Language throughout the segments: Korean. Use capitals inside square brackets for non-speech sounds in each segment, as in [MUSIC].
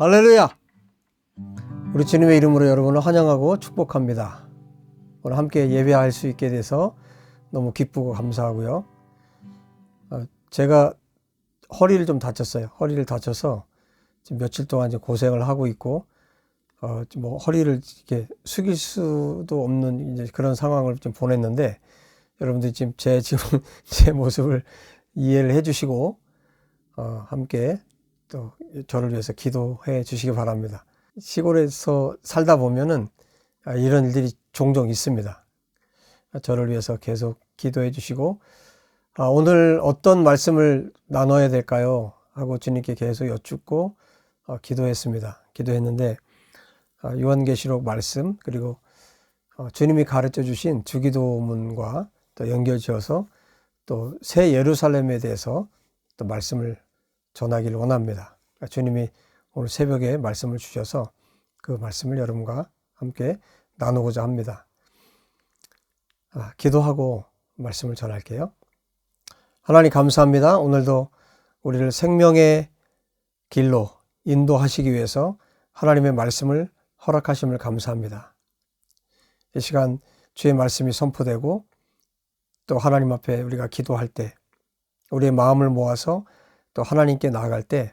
할렐루야! 우리 주님의 이름으로 여러분을 환영하고 축복합니다. 오늘 함께 예배할 수 있게 돼서 너무 기쁘고 감사하고요. 어, 제가 허리를 좀 다쳤어요. 허리를 다쳐서 지금 며칠 동안 이제 고생을 하고 있고, 어, 뭐 허리를 이렇게 숙일 수도 없는 이제 그런 상황을 좀 보냈는데, 여러분들이 지금 제 지금 [LAUGHS] 제 모습을 이해를 해주시고, 어, 함께 또 저를 위해서 기도해 주시기 바랍니다. 시골에서 살다 보면은 아, 이런 일들이 종종 있습니다. 저를 위해서 계속 기도해 주시고 아, 오늘 어떤 말씀을 나눠야 될까요? 하고 주님께 계속 여쭙고 어, 기도했습니다. 기도했는데 아, 요한계시록 말씀 그리고 어, 주님이 가르쳐 주신 주기도문과 또 연결지어서 또 새 예루살렘에 대해서 또 말씀을 전하기를 원합니다. 그러니까 주님이 오늘 새벽에 말씀을 주셔서 그 말씀을 여러분과 함께 나누고자 합니다. 아, 기도하고 말씀을 전할게요. 하나님 감사합니다. 오늘도 우리를 생명의 길로 인도하시기 위해서 하나님의 말씀을 허락하심을 감사합니다. 이 시간 주의 말씀이 선포되고 또 하나님 앞에 우리가 기도할 때 우리의 마음을 모아서 또 하나님께 나아갈 때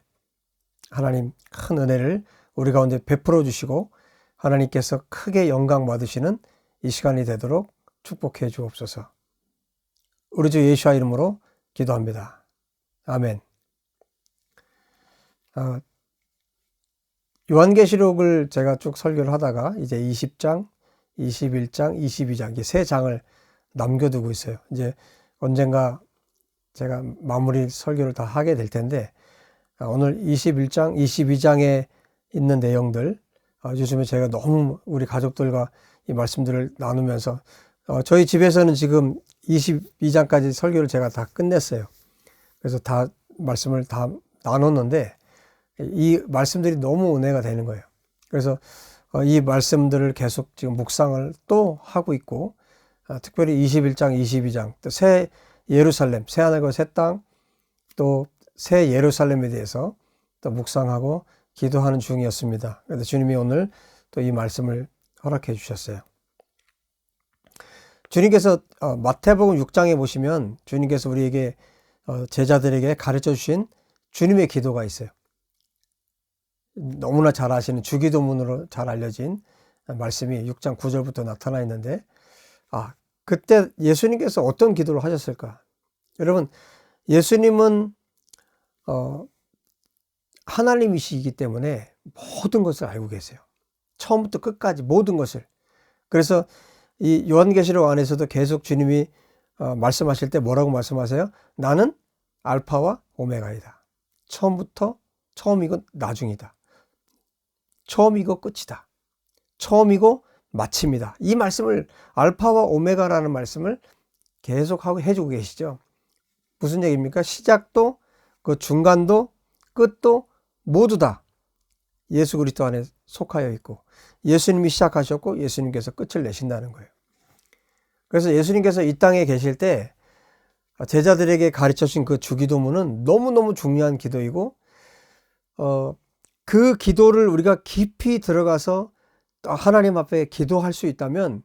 하나님 큰 은혜를 우리 가운데 베풀어 주시고 하나님께서 크게 영광 받으시는 이 시간이 되도록 축복해 주옵소서. 우리 주 예수와 이름으로 기도합니다. 아멘. 어, 요한계시록을 제가 쭉 설교를 하다가 이제 20장, 21장, 22장 이게 세 장을 남겨두고 있어요. 이제 언젠가 제가 마무리 설교를 다 하게 될 텐데 아, 오늘 21장, 22장에 있는 내용들 아, 요즘에 제가 너무 우리 가족들과 이 말씀들을 나누면서 어, 저희 집에서는 지금 22장까지 설교를 제가 다 끝냈어요. 그래서 다 말씀을 다 나눴는데 이 말씀들이 너무 은혜가 되는 거예요. 그래서 어, 이 말씀들을 계속 지금 묵상을 또 하고 있고 아, 특별히 21장, 22장 또 새 예루살렘, 새 하늘과 새 땅, 또 새 예루살렘에 대해서 또 묵상하고 기도하는 중이었습니다. 그래서 주님이 오늘 또 이 말씀을 허락해 주셨어요. 주님께서 어, 마태복음 6장에 보시면 주님께서 우리에게 어, 제자들에게 가르쳐 주신 주님의 기도가 있어요. 너무나 잘 아시는 주기도문으로 잘 알려진 말씀이 6장 9절부터 나타나 있는데 아 그때 예수님께서 어떤 기도를 하셨을까? 여러분, 예수님은 어, 하나님이시기 때문에 모든 것을 알고 계세요. 처음부터 끝까지 모든 것을. 그래서 이 요한계시록 안에서도 계속 주님이 어, 말씀하실 때 뭐라고 말씀하세요? 나는 알파와 오메가이다. 처음부터 처음이고 나중이다. 처음이고 끝이다. 처음이고 마칩니다. 이 말씀을 알파와 오메가라는 말씀을 계속 하고 해주고 계시죠. 무슨 얘기입니까? 시작도 그 중간도 끝도 모두 다 예수 그리스도 안에 속하여 있고 예수님이 시작하셨고 예수님께서 끝을 내신다는 거예요. 그래서 예수님께서 이 땅에 계실 때 제자들에게 가르쳐 주신 그 주기도문은 너무너무 중요한 기도이고 어, 그 기도를 우리가 깊이 들어가서 하나님 앞에 기도할 수 있다면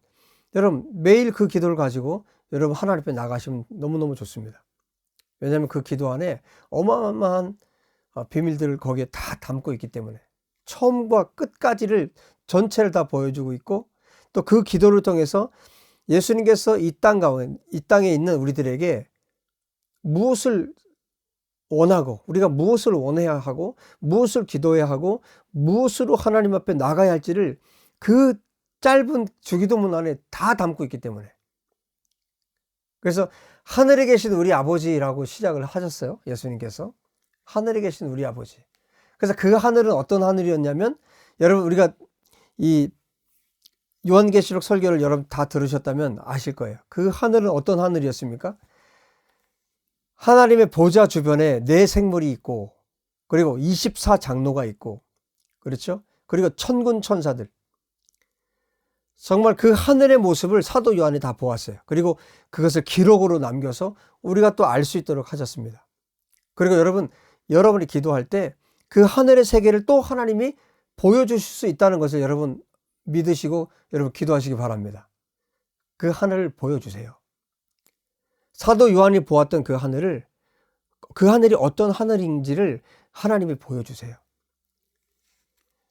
여러분 매일 그 기도를 가지고 여러분 하나님 앞에 나가시면 너무너무 좋습니다. 왜냐하면 그 기도 안에 어마어마한 어, 비밀들을 거기에 다 담고 있기 때문에 처음과 끝까지를 전체를 다 보여주고 있고 또 그 기도를 통해서 예수님께서 이 땅 가운데 이 땅에 있는 우리들에게 무엇을 원하고 우리가 무엇을 원해야 하고 무엇을 기도해야 하고 무엇으로 하나님 앞에 나가야 할지를 그 짧은 주기도문 안에 다 담고 있기 때문에. 그래서 하늘에 계신 우리 아버지라고 시작을 하셨어요. 예수님께서. 하늘에 계신 우리 아버지. 그래서 그 하늘은 어떤 하늘이었냐면 여러분 우리가 이 요한계시록 설교를 여러분 다 들으셨다면 아실 거예요. 그 하늘은 어떤 하늘이었습니까? 하나님의 보좌 주변에 네 생물이 있고 그리고 24장로가 있고 그렇죠? 그리고 천군 천사들 정말 그 하늘의 모습을 사도 요한이 다 보았어요. 그리고 그것을 기록으로 남겨서 우리가 또 알 수 있도록 하셨습니다. 그리고 여러분, 여러분이 기도할 때 그 하늘의 세계를 또 하나님이 보여주실 수 있다는 것을 여러분 믿으시고 여러분 기도하시기 바랍니다. 그 하늘을 보여주세요. 사도 요한이 보았던 그 하늘을 그 하늘이 어떤 하늘인지를 하나님이 보여주세요.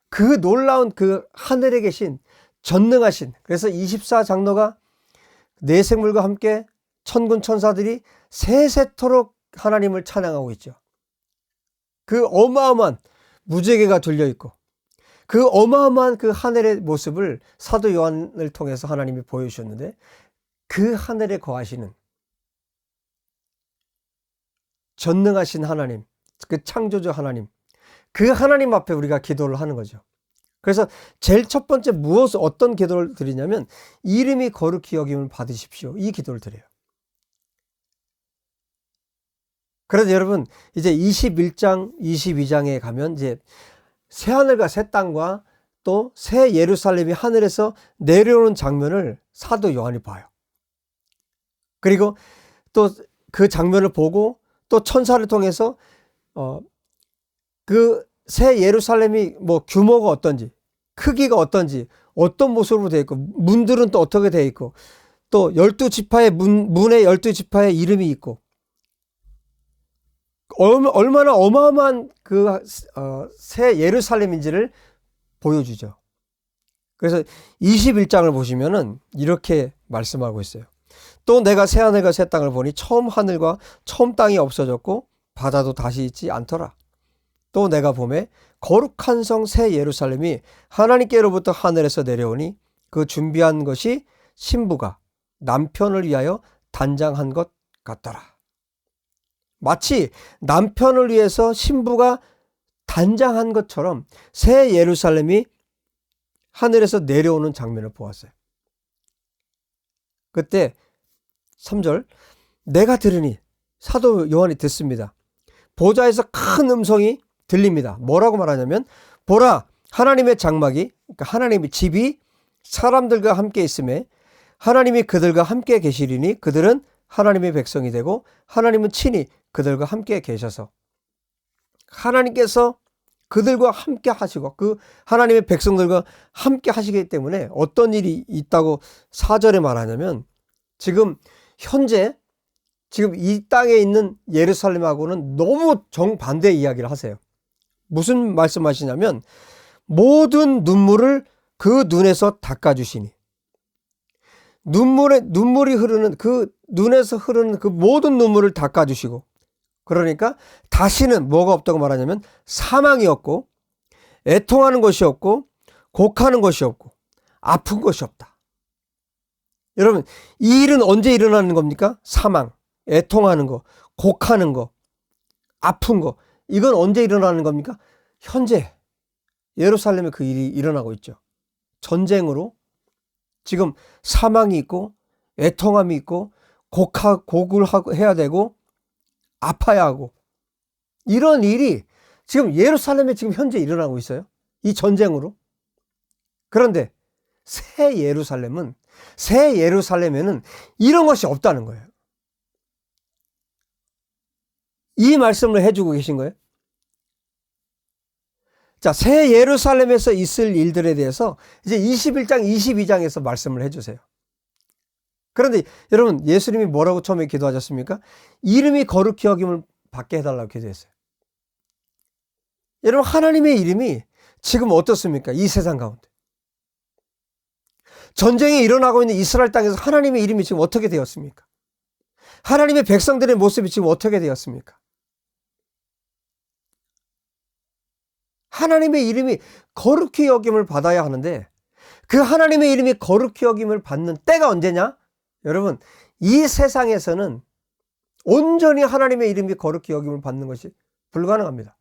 그 놀라운 그 하늘에 계신 전능하신 그래서 24장로가 내 생물과 함께 천군 천사들이 세세토록 하나님을 찬양하고 있죠. 그 어마어마한 무지개가 들려 있고 그 어마어마한 그 하늘의 모습을 사도 요한을 통해서 하나님이 보여주셨는데 그 하늘에 거하시는 전능하신 하나님, 그 창조주 하나님, 그 하나님 앞에 우리가 기도를 하는 거죠. 그래서 제일 첫 번째 무엇 어떤 기도를 드리냐면 이름이 거룩히 여김을 받으십시오. 이 기도를 드려요. 그래서 여러분 이제 21장, 22장에 가면 이제 새 하늘과 새 땅과 또 새 예루살렘이 하늘에서 내려오는 장면을 사도 요한이 봐요. 그리고 또 그 장면을 보고 또 천사를 통해서 어그 새 예루살렘이 뭐 규모가 어떤지, 크기가 어떤지, 어떤 모습으로 되어 있고, 문들은 또 어떻게 되어 있고, 또 열두 지파의 문, 문에 열두 지파의 이름이 있고, 얼마나 어마어마한 그, 어, 새 예루살렘인지를 보여주죠. 그래서 21장을 보시면은 이렇게 말씀하고 있어요. 또 내가 새 하늘과 새 땅을 보니 처음 하늘과 처음 땅이 없어졌고 바다도 다시 있지 않더라. 또 내가 봄에 거룩한 성 새 예루살렘이 하나님께로부터 하늘에서 내려오니 그 준비한 것이 신부가 남편을 위하여 단장한 것 같더라. 마치 남편을 위해서 신부가 단장한 것처럼 새 예루살렘이 하늘에서 내려오는 장면을 보았어요. 그때 3절 내가 들으니 사도 요한이 듣습니다. 보좌에서 큰 음성이 들립니다. 뭐라고 말하냐면 보라 하나님의 장막이 그러니까 하나님의 집이 사람들과 함께 있음에 하나님이 그들과 함께 계시리니 그들은 하나님의 백성이 되고 하나님은 친히 그들과 함께 계셔서 하나님께서 그들과 함께 하시고 그 하나님의 백성들과 함께 하시기 때문에 어떤 일이 있다고 사절에 말하냐면 지금 현재 지금 이 땅에 있는 예루살렘하고는 너무 정반대 이야기를 하세요. 무슨 말씀하시냐면 모든 눈물을 그 눈에서 닦아주시니 눈물에 눈물이 흐르는 그 눈에서 흐르는 그 모든 눈물을 닦아주시고 그러니까 다시는 뭐가 없다고 말하냐면 사망이 없고 애통하는 것이 없고 곡하는 것이 없고 아픈 것이 없다. 여러분 이 일은 언제 일어나는 겁니까? 사망, 애통하는 거, 곡하는 거, 아픈 거 이건 언제 일어나는 겁니까? 현재 예루살렘에 그 일이 일어나고 있죠. 전쟁으로 지금 사망이 있고 애통함이 있고 곡하, 곡을 해야 되고 아파야 하고 이런 일이 지금 예루살렘에 지금 현재 일어나고 있어요. 이 전쟁으로. 그런데 새 예루살렘은 새 예루살렘에는 이런 것이 없다는 거예요. 이 말씀을 해주고 계신 거예요. 자, 새 예루살렘에서 있을 일들에 대해서 이제 21장, 22장에서 말씀을 해주세요. 그런데 여러분, 예수님이 뭐라고 처음에 기도하셨습니까? 이름이 거룩히 여김을 받게 해달라고 기도했어요. 여러분, 하나님의 이름이 지금 어떻습니까? 이 세상 가운데. 전쟁이 일어나고 있는 이스라엘 땅에서 하나님의 이름이 지금 어떻게 되었습니까? 하나님의 백성들의 모습이 지금 어떻게 되었습니까? 하나님의 이름이 거룩히 여김을 받아야 하는데 그 하나님의 이름이 거룩히 여김을 받는 때가 언제냐? 여러분, 이 세상에서는 온전히 하나님의 이름이 거룩히 여김을 받는 것이 불가능합니다.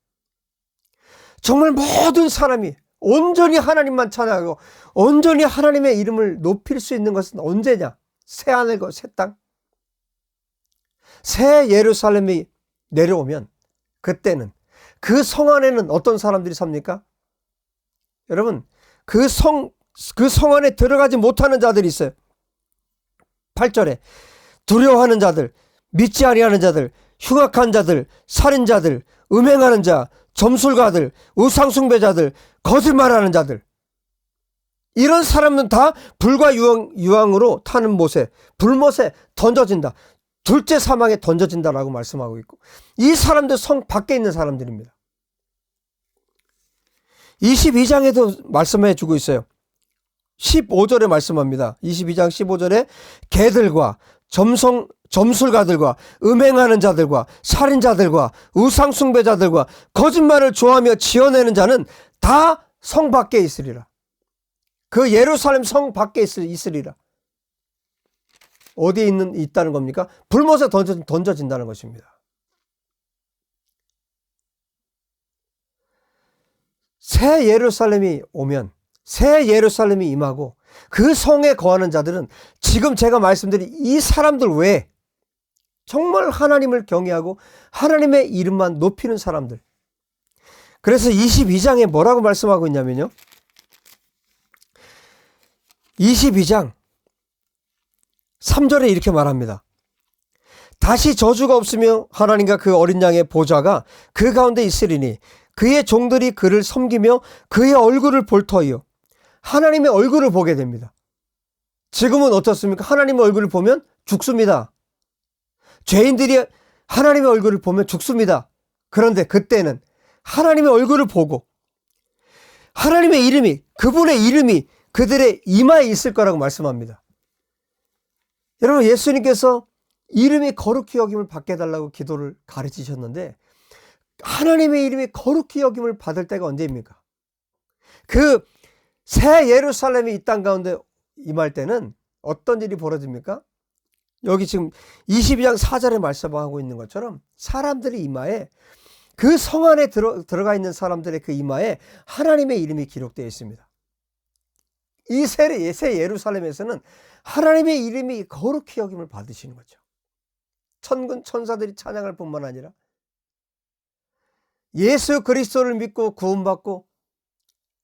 정말 모든 사람이 온전히 하나님만 찬양하고 온전히 하나님의 이름을 높일 수 있는 것은 언제냐? 새 하늘과 새 땅. 새 예루살렘이 내려오면 그때는 그 성 안에는 어떤 사람들이 삽니까? 여러분, 그 성, 그 성 안에 들어가지 못하는 자들이 있어요. 8절에 두려워하는 자들, 믿지 아니하는 자들, 흉악한 자들, 살인자들, 음행하는 자, 점술가들, 우상숭배자들, 거짓말하는 자들. 이런 사람은 다 불과 유황, 유황으로 타는 못에, 불못에 던져진다. 둘째 사망에 던져진다라고 말씀하고 있고, 이 사람들 성 밖에 있는 사람들입니다. 22장에도 말씀해 주고 있어요. 15절에 말씀합니다. 22장 15절에 개들과 점성, 점술가들과 음행하는 자들과 살인자들과 우상숭배자들과 거짓말을 좋아하며 지어내는 자는 다 성 밖에 있으리라. 그 예루살렘 성 밖에 있으리라. 어디에 있는, 있다는 겁니까? 불못에 던져, 던져진다는 것입니다. 새 예루살렘이 오면 새 예루살렘이 임하고 그 성에 거하는 자들은 지금 제가 말씀드린 이 사람들 외에 정말 하나님을 경외하고 하나님의 이름만 높이는 사람들. 그래서 22장에 뭐라고 말씀하고 있냐면요. 22장 3절에 이렇게 말합니다. 다시 저주가 없으며 하나님과 그 어린 양의 보좌가 그 가운데 있으리니 그의 종들이 그를 섬기며 그의 얼굴을 볼 터이요. 하나님의 얼굴을 보게 됩니다. 지금은 어떻습니까? 하나님의 얼굴을 보면 죽습니다. 죄인들이 하나님의 얼굴을 보면 죽습니다. 그런데 그때는 하나님의 얼굴을 보고 하나님의 이름이 그분의 이름이 그들의 이마에 있을 거라고 말씀합니다. 여러분 예수님께서 이름이 거룩히 여김을 받게 달라고 기도를 가르치셨는데 하나님의 이름이 거룩히 여김을 받을 때가 언제입니까? 그 새 예루살렘이 이 땅 가운데 임할 때는 어떤 일이 벌어집니까? 여기 지금 22장 4절에 말씀하고 있는 것처럼 사람들의 이마에 그 성 안에 들어, 들어가 있는 사람들의 그 이마에 하나님의 이름이 기록되어 있습니다. 이 새, 새 예루살렘에서는 하나님의 이름이 거룩히 여김을 받으시는 거죠. 천군 천사들이 찬양할 뿐만 아니라 예수 그리스도를 믿고 구원받고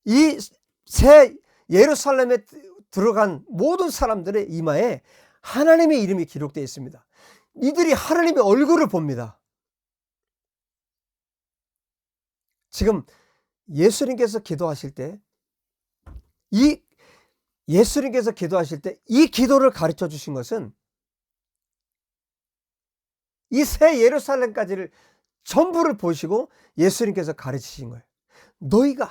이 새 예루살렘에 들어간 모든 사람들의 이마에 하나님의 이름이 기록되어 있습니다. 이들이 하나님의 얼굴을 봅니다. 지금 예수님께서 기도하실 때, 이 예수님께서 기도하실 때 이 기도를 가르쳐 주신 것은 이 새 예루살렘까지를 전부를 보시고 예수님께서 가르치신 거예요. 너희가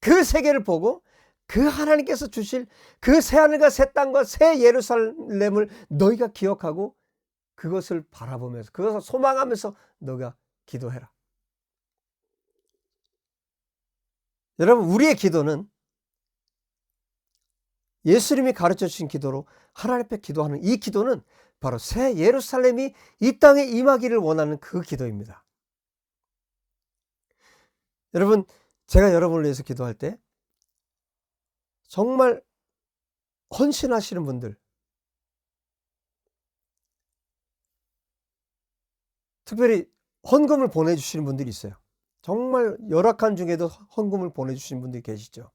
그 세계를 보고 그 하나님께서 주실 그 새하늘과 새 땅과 새 예루살렘을 너희가 기억하고 그것을 바라보면서 그것을 소망하면서 너가 기도해라. 여러분 우리의 기도는 예수님이 가르쳐 주신 기도로 하나님 앞에 기도하는 이 기도는 바로 새 예루살렘이 이 땅에 임하기를 원하는 그 기도입니다. 여러분, 제가 여러분을 위해서 기도할 때 정말 헌신하시는 분들, 특별히 헌금을 보내주시는 분들이 있어요. 정말 열악한 중에도 헌금을 보내주시는 분들이 계시죠.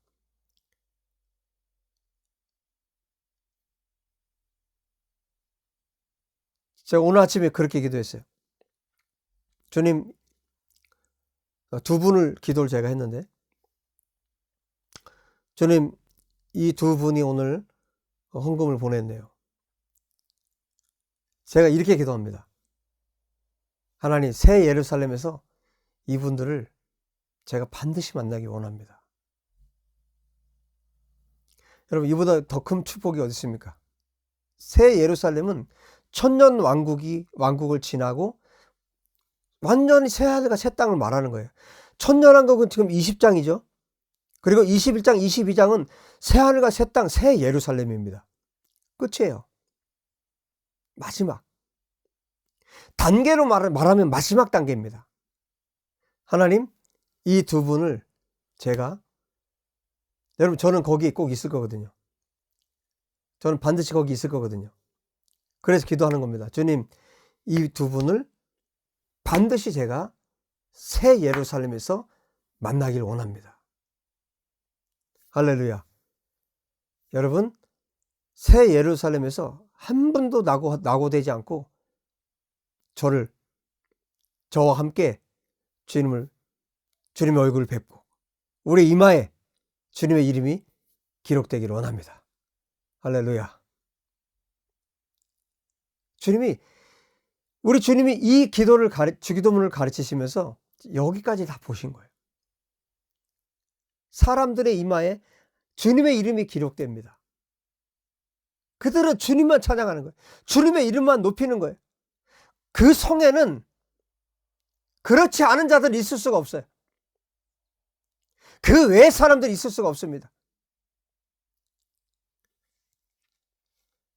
제가 오늘 아침에 그렇게 기도했어요. 주님, 두 분을 기도를 제가 했는데, 주님, 이 두 분이 오늘 헌금을 보냈네요. 제가 이렇게 기도합니다. 하나님, 새 예루살렘에서 이분들을 제가 반드시 만나기 원합니다. 여러분, 이보다 더 큰 축복이 어디 있습니까? 새 예루살렘은 천년 왕국이 왕국을 지나고 완전히 새 하늘과 새 땅을 말하는 거예요. 천년 왕국은 지금 20장이죠. 그리고 21장, 22장은 새 하늘과 새 땅, 새 예루살렘입니다. 끝이에요. 마지막. 단계로 말하면 마지막 단계입니다. 하나님, 이 두 분을 제가, 여러분, 저는 거기 꼭 있을 거거든요. 저는 반드시 거기 있을 거거든요. 그래서 기도하는 겁니다. 주님, 이 두 분을 반드시 제가 새 예루살렘에서 만나길 원합니다. 할렐루야. 여러분, 새 예루살렘에서 한 분도 낙오, 낙오되지 않고 저를, 저와 함께 주님을 주님의 얼굴을 뵙고 우리 이마에 주님의 이름이 기록되기를 원합니다. 할렐루야. 주님이 우리 주님이 이 기도를 가르, 주기도문을 가르치시면서 여기까지 다 보신 거예요. 사람들의 이마에 주님의 이름이 기록됩니다. 그들은 주님만 찬양하는 거예요. 주님의 이름만 높이는 거예요. 그 성에는 그렇지 않은 자들이 있을 수가 없어요. 그 외의 사람들이 있을 수가 없습니다.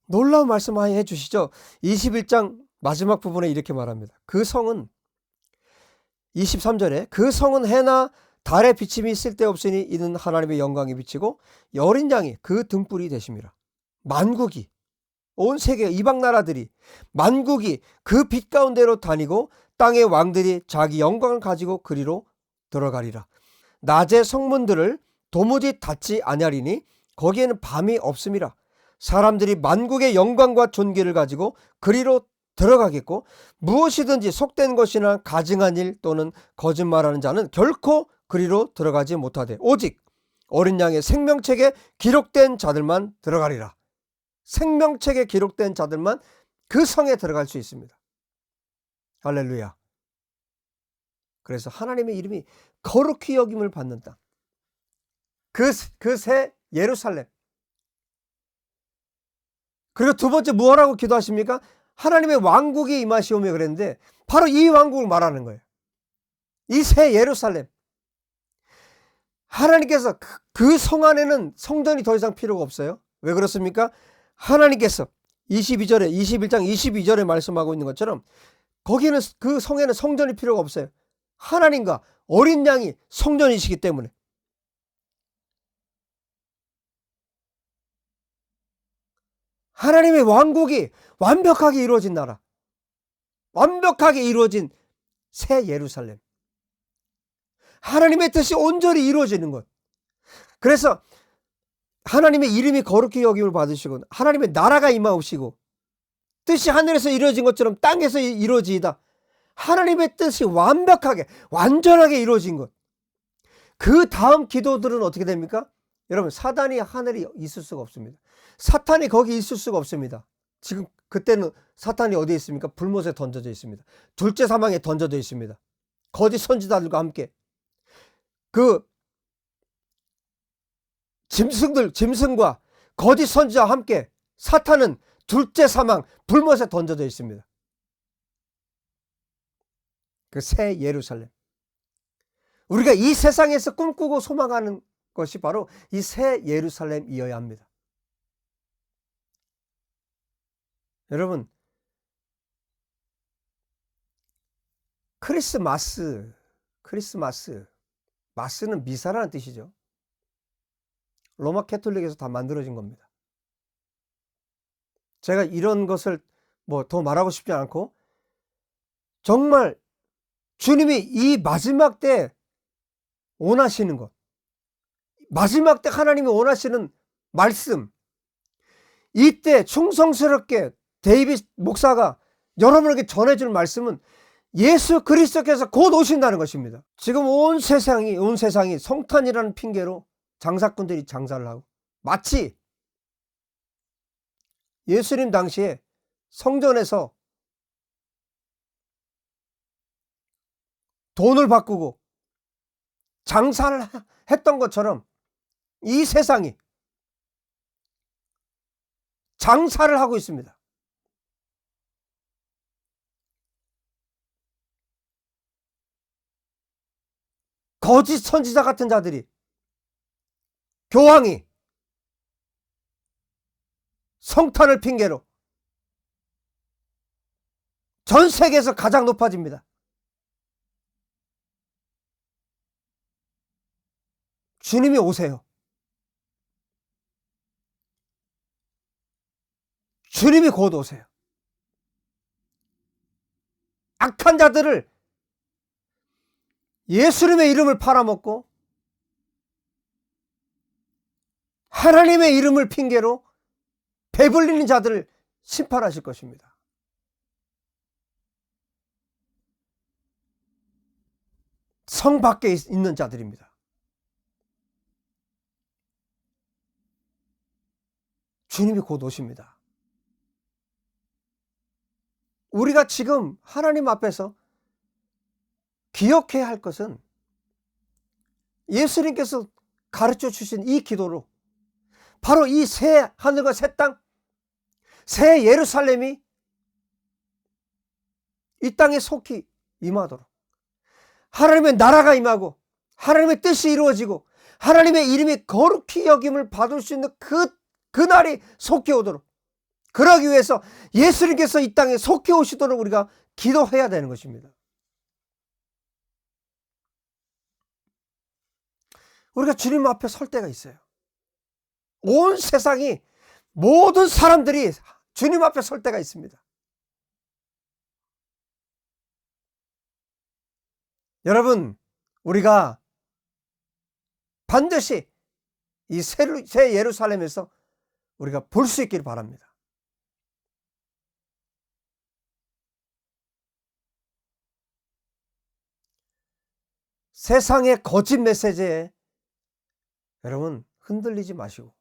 놀라운 말씀 많이 해주시죠. 21장 마지막 부분에 이렇게 말합니다. 그 성은 23절에 그 성은 해나 달의 비침이 쓸데없으니 이는 하나님의 영광이 비치고 여린 양이 그 등불이 되심이라. 만국이 온 세계 이방 나라들이 만국이 그 빛 가운데로 다니고 땅의 왕들이 자기 영광을 가지고 그리로 들어가리라. 낮의 성문들을 도무지 닫지 아니하리니 거기에는 밤이 없음이라. 사람들이 만국의 영광과 존귀를 가지고 그리로 들어가겠고 무엇이든지 속된 것이나 가증한 일 또는 거짓말하는 자는 결코 그리로 들어가지 못하되 오직 어린 양의 생명책에 기록된 자들만 들어가리라. 생명책에 기록된 자들만 그 성에 들어갈 수 있습니다. 할렐루야. 그래서 하나님의 이름이 거룩히 여김을 받는 땅. 그, 그새 예루살렘. 그리고 두 번째 무엇라고 기도하십니까? 하나님의 왕국이 임하시오며 그랬는데 바로 이 왕국을 말하는 거예요. 이 새 예루살렘. 하나님께서 그 성 안에는 성전이 더 이상 필요가 없어요. 왜 그렇습니까? 하나님께서 22절에 21장 22절에 말씀하고 있는 것처럼 거기는 그 성에는 성전이 필요가 없어요. 하나님과 어린 양이 성전이시기 때문에 하나님의 왕국이 완벽하게 이루어진 나라. 완벽하게 이루어진 새 예루살렘. 하나님의 뜻이 온전히 이루어지는 것. 그래서 하나님의 이름이 거룩히 여김을 받으시고 하나님의 나라가 임하옵시고 뜻이 하늘에서 이루어진 것처럼 땅에서 이루어지이다. 하나님의 뜻이 완벽하게 완전하게 이루어진 것. 그 다음 기도들은 어떻게 됩니까? 여러분 사단이 하늘에 있을 수가 없습니다. 사탄이 거기 있을 수가 없습니다. 지금 그때는 사탄이 어디에 있습니까? 불못에 던져져 있습니다. 둘째 사망에 던져져 있습니다. 거짓 선지자들과 함께 그 짐승들 짐승과 거짓 선지자와 함께 사탄은 둘째 사망 불못에 던져져 있습니다. 그 새 예루살렘. 우리가 이 세상에서 꿈꾸고 소망하는 것이 바로 이 새 예루살렘이어야 합니다. 여러분, 크리스마스, 크리스마스, 마스는 미사라는 뜻이죠. 로마 캐톨릭에서 다 만들어진 겁니다. 제가 이런 것을 뭐 더 말하고 싶지 않고 정말 주님이 이 마지막 때 원하시는 것, 마지막 때 하나님이 원하시는 말씀, 이때 충성스럽게 데이빗 목사가 여러분에게 전해줄 말씀은 예수 그리스도께서 곧 오신다는 것입니다. 지금 온 세상이 온 세상이 성탄이라는 핑계로 장사꾼들이 장사를 하고 마치 예수님 당시에 성전에서 돈을 바꾸고 장사를 했던 것처럼 이 세상이 장사를 하고 있습니다. 거짓 선지자 같은 자들이 교황이 성탄을 핑계로 전 세계에서 가장 높아집니다. 주님이 오세요. 주님이 곧 오세요. 악한 자들을 예수님의 이름을 팔아먹고 하나님의 이름을 핑계로 배불리는 자들을 심판하실 것입니다. 성 밖에 있- 있는 자들입니다. 주님이 곧 오십니다. 우리가 지금 하나님 앞에서 기억해야 할 것은 예수님께서 가르쳐 주신 이 기도로 바로 이 새 하늘과 새 땅, 새 예루살렘이 이 땅에 속히 임하도록. 하나님의 나라가 임하고 하나님의 뜻이 이루어지고 하나님의 이름이 거룩히 여김을 받을 수 있는 그 그날이 속히 오도록 그러기 위해서 예수님께서 이 땅에 속히 오시도록 우리가 기도해야 되는 것입니다. 우리가 주님 앞에 설 때가 있어요. 온 세상이 모든 사람들이 주님 앞에 설 때가 있습니다. 여러분, 우리가 반드시 이 새 예루살렘에서 우리가 볼 수 있기를 바랍니다. 세상의 거짓 메시지에 여러분 흔들리지 마시고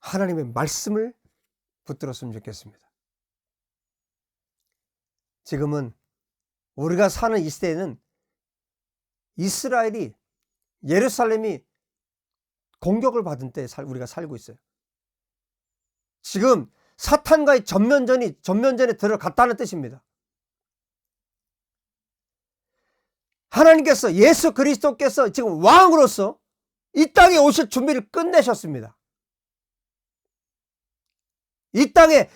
하나님의 말씀을 붙들었으면 좋겠습니다. 지금은 우리가 사는 이 시대에는 이스라엘이 예루살렘이 공격을 받은 때 우리가 살고 있어요. 지금 사탄과의 전면전이 전면전에 들어갔다는 뜻입니다. 하나님께서 예수 그리스도께서 지금 왕으로서 이 땅에 오실 준비를 끝내셨습니다. 이 땅에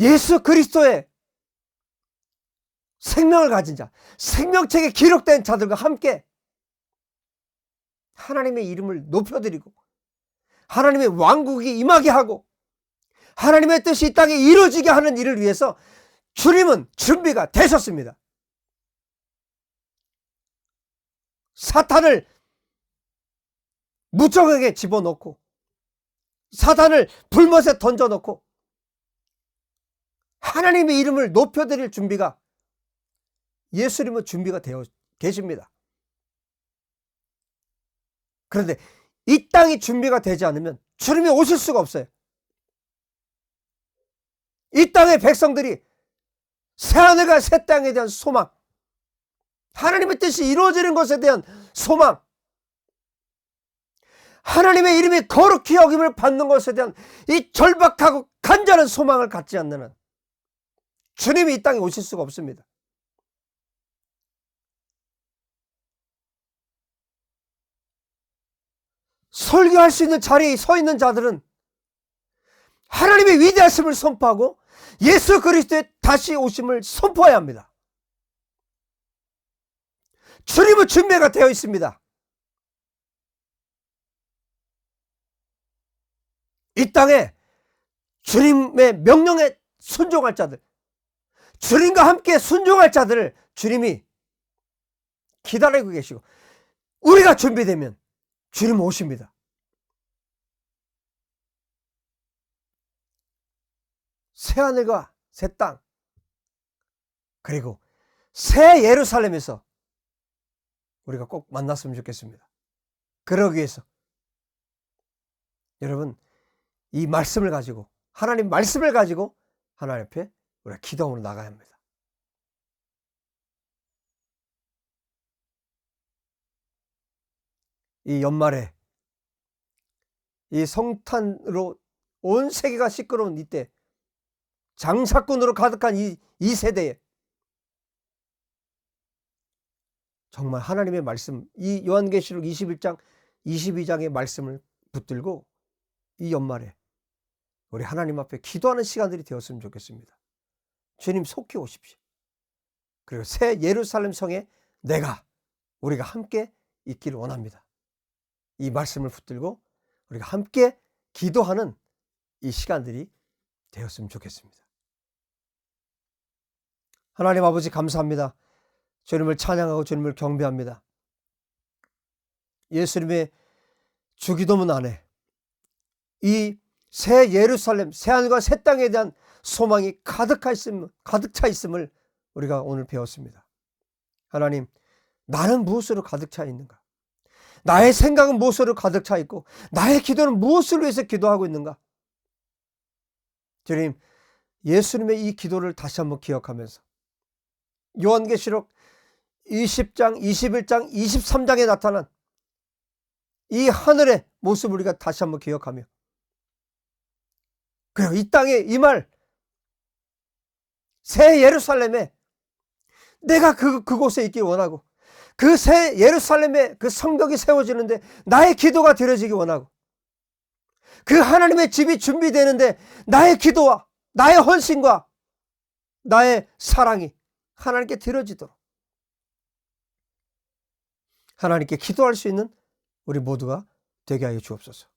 예수 그리스도의 생명을 가진 자, 생명책에 기록된 자들과 함께 하나님의 이름을 높여드리고 하나님의 왕국이 임하게 하고 하나님의 뜻이 이 땅에 이루어지게 하는 일을 위해서 주님은 준비가 되셨습니다. 사탄을 무정하게 집어넣고 사탄을 불못에 던져놓고 하나님의 이름을 높여드릴 준비가 예수님은 준비가 되어 계십니다. 그런데 이 땅이 준비가 되지 않으면 주님이 오실 수가 없어요. 이 땅의 백성들이 새하늘과 새 땅에 대한 소망, 하나님의 뜻이 이루어지는 것에 대한 소망, 하나님의 이름이 거룩히 여김을 받는 것에 대한 이 절박하고 간절한 소망을 갖지 않는 한 주님이 이 땅에 오실 수가 없습니다. 설교할 수 있는 자리에 서 있는 자들은 하나님의 위대하심을 선포하고 예수 그리스도의 다시 오심을 선포해야 합니다. 주님은 준비가 되어 있습니다. 이 땅에 주님의 명령에 순종할 자들, 주님과 함께 순종할 자들을 주님이 기다리고 계시고, 우리가 준비되면 주님 오십니다. 새하늘과 새 땅, 그리고 새 예루살렘에서 우리가 꼭 만났으면 좋겠습니다. 그러기 위해서 여러분 이 말씀을 가지고 하나님 말씀을 가지고 하나님 앞에 우리가 기도으로 나가야 합니다. 이 연말에 이 성탄으로 온 세계가 시끄러운 이때 장사꾼으로 가득한 이, 이 세대에 정말 하나님의 말씀, 이 요한계시록 21장, 22장의 말씀을 붙들고 이 연말에 우리 하나님 앞에 기도하는 시간들이 되었으면 좋겠습니다. 주님 속히 오십시오. 그리고 새 예루살렘 성에 내가 우리가 함께 있기를 원합니다. 이 말씀을 붙들고 우리가 함께 기도하는 이 시간들이 되었으면 좋겠습니다. 하나님 아버지 감사합니다. 주님을 찬양하고 주님을 경배합니다. 예수님의 주기도문 안에 이 새 예루살렘, 새 하늘과 새 땅에 대한 소망이 가득하 있음, 가득 차 있음을 우리가 오늘 배웠습니다. 하나님, 나는 무엇으로 가득 차 있는가? 나의 생각은 무엇으로 가득 차 있고, 나의 기도는 무엇을 위해서 기도하고 있는가? 주님, 예수님의 이 기도를 다시 한번 기억하면서, 요한계시록 20장, 21장, 23장에 나타난 이 하늘의 모습을 우리가 다시 한번 기억하며, 그리고 이 땅에 이 말, 새 예루살렘에 내가 그, 그곳에 있길 원하고, 그 새 예루살렘에 그 성벽이 세워지는데 나의 기도가 드려지기 원하고, 그 하나님의 집이 준비되는데 나의 기도와 나의 헌신과 나의 사랑이 하나님께 드려지도록 하나님께 기도할 수 있는 우리 모두가 되게 하여 주옵소서.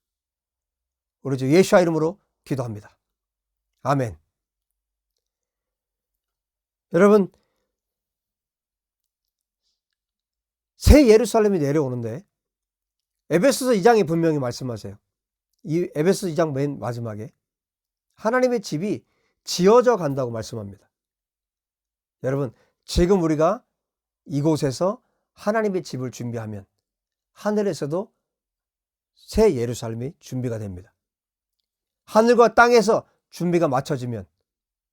우리 주 예수와 이름으로 기도합니다. 아멘. 여러분, 새 예루살렘이 내려오는데 에베소서 2장에 분명히 말씀하세요. 이 에베소 2장 맨 마지막에 하나님의 집이 지어져 간다고 말씀합니다. 여러분, 지금 우리가 이곳에서 하나님의 집을 준비하면 하늘에서도 새 예루살렘이 준비가 됩니다. 하늘과 땅에서 준비가 맞춰지면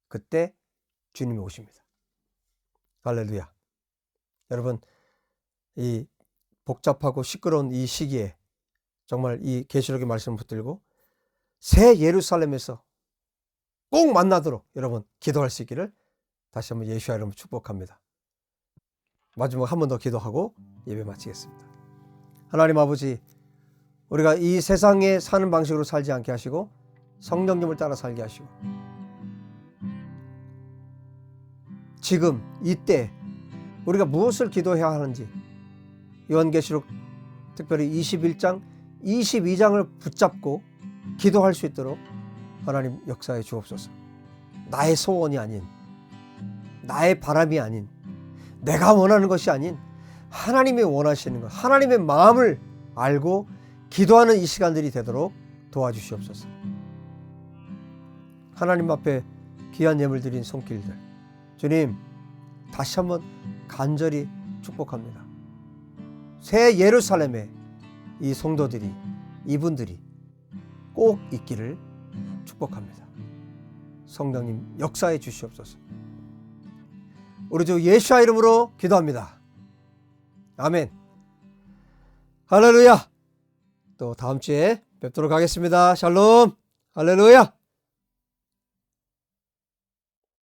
그때 주님이 오십니다. 할렐루야. 여러분, 이 복잡하고 시끄러운 이 시기에 정말 이 계시록의 말씀을 붙들고 새 예루살렘에서 꼭 만나도록 여러분 기도할 수 있기를 다시 한번 예수와 이름으로 축복합니다. 마지막 한 번 더 기도하고 예배 마치겠습니다. 하나님 아버지, 우리가 이 세상에 사는 방식으로 살지 않게 하시고 성령님을 따라 살게 하시고 지금 이때 우리가 무엇을 기도해야 하는지 요한계시록 특별히 21장, 22장을 붙잡고 기도할 수 있도록 하나님 역사에 주옵소서. 나의 소원이 아닌 나의 바람이 아닌 내가 원하는 것이 아닌 하나님이 원하시는 것, 하나님의 마음을 알고 기도하는 이 시간들이 되도록 도와주시옵소서. 하나님 앞에 귀한 예물 드린 손길들, 주님, 다시 한번 간절히 축복합니다. 새 예루살렘에 이 성도들이, 이분들이 꼭 있기를 축복합니다. 성령님 역사해 주시옵소서. 우리 주 예수와 이름으로 기도합니다. 아멘. 할렐루야. 또 다음 주에 뵙도록 하겠습니다. 샬롬. 할렐루야.